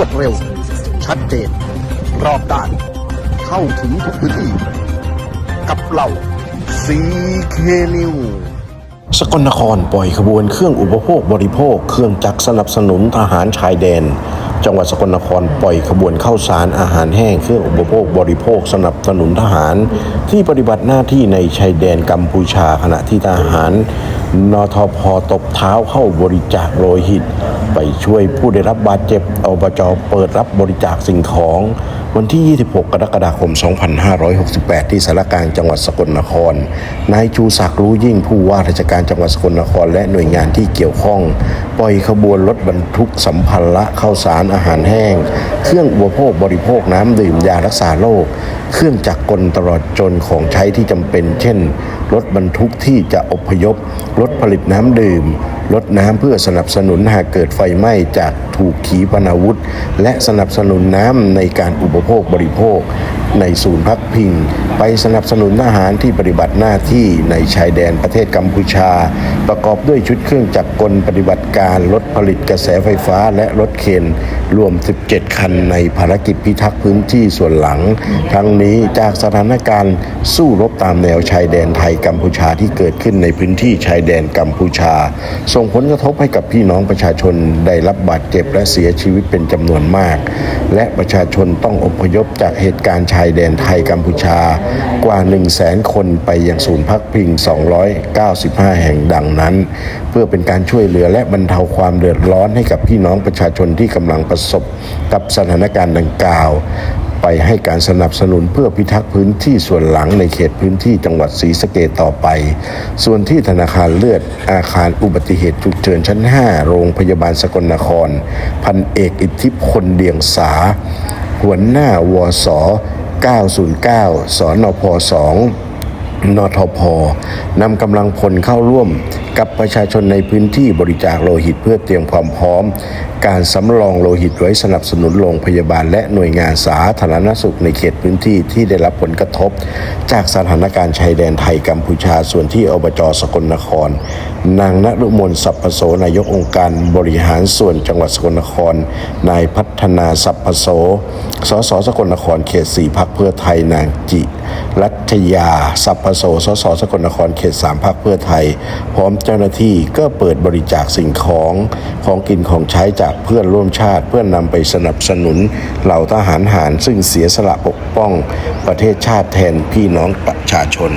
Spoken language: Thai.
วดเร็ว ชัดเจน รอบด้าน เข้าถึงทุกพื้นที่ กับเราซีเคนิวสกลนครปล่อยขบวนเครื่องอุปโภคบริโภค เครื่องจักรสนับสนุนทหารชายแดน จังหวัดสกลนครปล่อยขบวนเข้าสารอาหารแห้งเครื่องอุปโภคบริโภคสนับสนุนทหาร ที่ปฏิบัติหน้าที่ในชายแดนกัมพูชาขณะที่ทหาร นทพตบเท้าเข้าบริจาคโลหิต ไปช่วยผู้ได้รับบาดเจ็บอบจเปิดรับบริจาคสิ่งของ วันที่ 26 กรกฎาคม 2568 ที่สารกลางจังหวัดสกลนคร นายชูศักดิ์รู้ยิ่งผู้ว่าราชการจังหวัดสกลนคร และหน่วยงานที่เกี่ยวข้อง ปล่อยขบวนรถบรรทุกสัมภาระข้าวสารอาหารแห้ง เครื่องอุปโภคบริโภคน้ำดื่มยารักษาโรค เครื่องจักรกลตลอดจนของใช้ที่จำเป็น เช่น รถบรรทุกที่จะอพยพ รถผลิตน้ำดื่ม รถน้ำเพื่อสนับสนุนหากเกิดไฟไหม้จาก ถูกขีปนาวุธ และสนับสนุนน้ำในการอุปโภคบริโภค ในศูนย์พักพิง ไปสนับสนุนทหารที่ปฏิบัติหน้าที่ในชายแดนประเทศกัมพูชา ประกอบด้วยชุดเครื่องจักรกลปฏิบัติการรถผลิตกระแสไฟฟ้าและรถเคนรวม 17 คันในภารกิจพิทักษ์พื้นที่ส่วนหลัง ทั้งนี้จากสถานการณ์สู้รบตามแนวชายแดนไทยกัมพูชาที่เกิดขึ้นในพื้นที่ชายแดนกัมพูชา ส่งผลกระทบให้กับพี่น้องประชาชนได้รับบาดเจ็บและเสียชีวิตเป็นจำนวนมาก และประชาชนต้องอพยพจากเหตุการณ์ชายแดนไทยกัมพูชากว่า 1 0 0 0 0แสนคนไปยังศูนย์พักพิง 295 แห่งดังนั้น เพื่อเป็นการช่วยเหลือและบรรเทาความเดือดร้อนให้กับพี่น้องประชาชนที่กำลังประสบกับสถานการณ์ดังกล่าว ไปให้การสนับสนุนเพื่อพิทักษ์พื้นที่ส่วนหลังในเขตพื้นที่จังหวัดศรีสะเกดต่อไป ส่วนที่ธนาคารเลือดอาคารอุบัติเหตุฉุกเฉินชั้น 5 โรงพยาบาลสกลนคร พันเอกอิทธิพลเดียงสา หัวหน้าวส909 สนพ2นทพนำกำลังพลเข้าร่วม กับประชาชนในพื้นที่บริจาคโลหิตเพื่อเตรียมความพร้อม การสำรองโลหิตไว้สนับสนุนโรงพยาบาลและหน่วยงานสาธารณสุขในเขตพื้นที่ที่ได้รับผลกระทบ จากสถานการณ์ชายแดนไทยกัมพูชาส่วนที่อบจสกลนคร นางนฤมลสัพพโสนายกองค์การบริหารส่วนจังหวัดสกลนคร นายพัฒนาสัพพโสสสสกลนครเขตสี่พักเพื่อไทยนางจิรัชยาสัพพโสสสสกลนครเขตสามพักเพื่อไทย พร้อมเจ้าหน้าที่ก็เปิดบริจาคสิ่งของของกินของใช้จากเพื่อนร่วมชาติ เพื่อนนำไปสนับสนุนเหล่าทหารหารซึ่งเสียสละปกป้อง ประเทศชาติแทนพี่น้องประชาชน